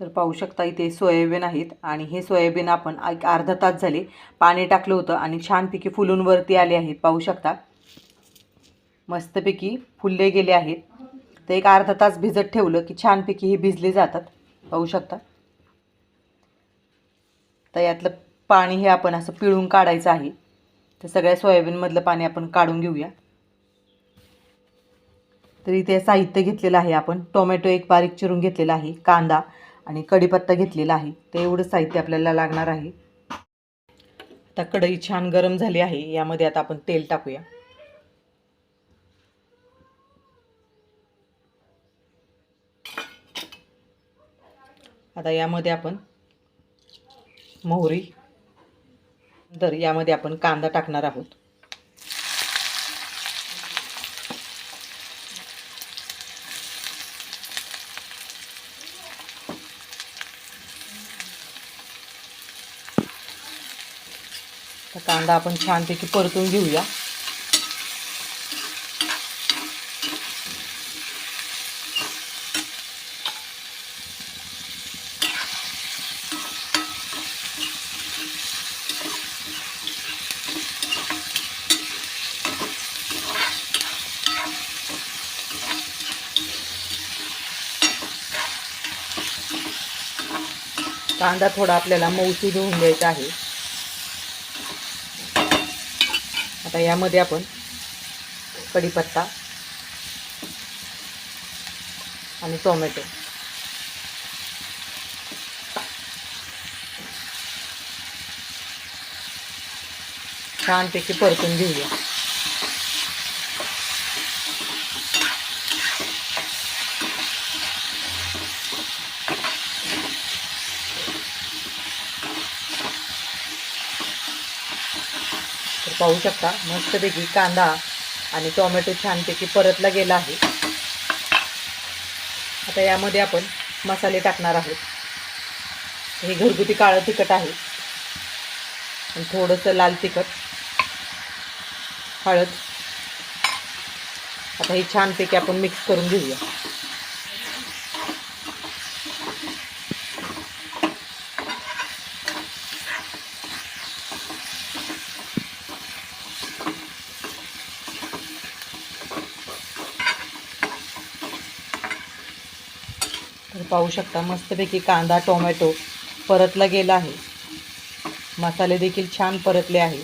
तर पाहू शकता इथे सोयाबीन आहेत आणि हे सोयाबीन आपण एक अर्धा तास झाले पाणी टाकलं होतं आणि छानपैकी फुलून वरती आले आहेत. पाहू शकता. मस्तपैकी फुलले गेले आहेत. तर एक अर्धा तास भिजत ठेवलं की छानपैकी हे भिजले जातात. पाहू शकता. तर यातलं पाणी हे आपण असं पिळून काढायचं आहे. तर सगळ्या सोयाबीनमधलं पाणी आपण काढून घेऊया. तर इथे साहित्य घेतलेलं आहे आपण. टोमॅटो एक बारीक चिरून घेतलेला आहे. कांदा. आणि कढीपत्ता घेतलेला आहे. ते एवढं साहित्य आपल्याला लागणार आहे. आता कढई छान गरम झाली आहे. यामध्ये आता आपण तेल टाकूया. आता यामध्ये आपण मोहरी तर यामध्ये आपण कांदा टाकणार आहोत. हा कांदा आपण छानपैकी परतून घेऊया. कांदा थोडा आपल्याला मऊसूद होऊन द्यायचा आहे. आता यामध्ये आपण कढीपत्ता आणि टोमॅटो. छानपैकी परतून घेऊया. पाहू शकता. मस्तपैकी कांदा आणि टोमॅटो छानपैकी परतला गेला आहे. आता यामध्ये आपण मसाले टाकणार आहोत. हे घरगुती काळं तिखट आहे. आणि थोडंसं लाल तिखट हळद. आता हे छानपैकी आपण मिक्स करून घेऊया. तर पाहू शकता मस्तपैकी कांदा टोमॅटो परतला गेला आहे. मसाले देखील छान परतले आहे.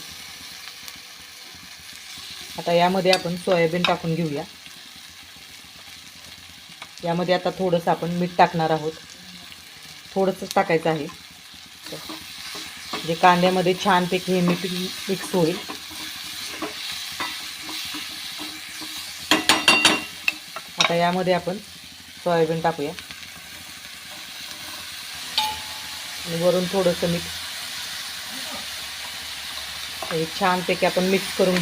आता यामध्ये आपण सोयाबीन टाकून घेऊया. यामध्ये आता थोडंसं आपण मीठ टाकणार आहोत. थोडंसंच टाकायचं आहे. जे कांद्यामध्ये छानपैकी हे मीठ मिक्स होईल. आता यामध्ये आपण सोयाबीन टाकूया. आणि वरून थोडंसं मीठ हे छानपैकी आपण मिक्स करून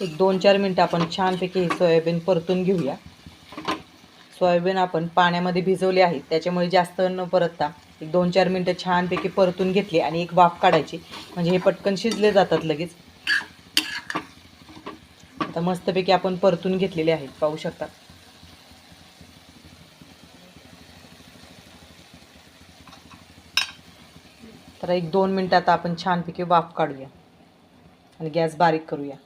एक दोन चार मिनटं आपण छानपैकी हे सोयाबीन परतून घेऊया. सोयाबीन आपण पाण्यामध्ये भिजवले आहे. त्याच्यामुळे जास्त न परतता एक दोन चार मिनटं छानपैकी परतून घेतली आणि एक वाफ काढायची. म्हणजे हे पटकन शिजले जातात लगेच. आता मस्तपैकी आपण परतून घेतलेले आहेत. पाहू शकता. तर एक दोन मिनटात आपण छानपैकी वाफ काढूया. आणि गॅस बारीक करूया.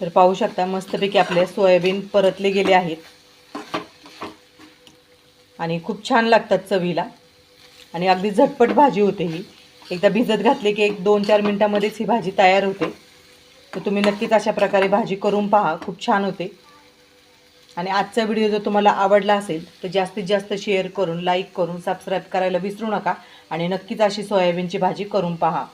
तर पाहू शकता मस्तपैकी आपले सोयाबीन परतले गेले आहेत. आणि खूप छान लागतात चवीला. आणि अगदी झटपट भाजी होते ही. एकदा भिजत घातले की एक दोन चार मिनटामध्येच ही भाजी तयार होते. तर तुम्ही नक्कीच अशा प्रकारे भाजी करून पहा. खूप छान होते. आणि आजचा व्हिडिओ जर तुम्हाला आवडला असेल तर जास्तीत जास्त शेअर करून लाईक करून सबस्क्राईब करायला विसरू नका. आणि नक्कीच अशी सोयाबीनची भाजी करून पहा.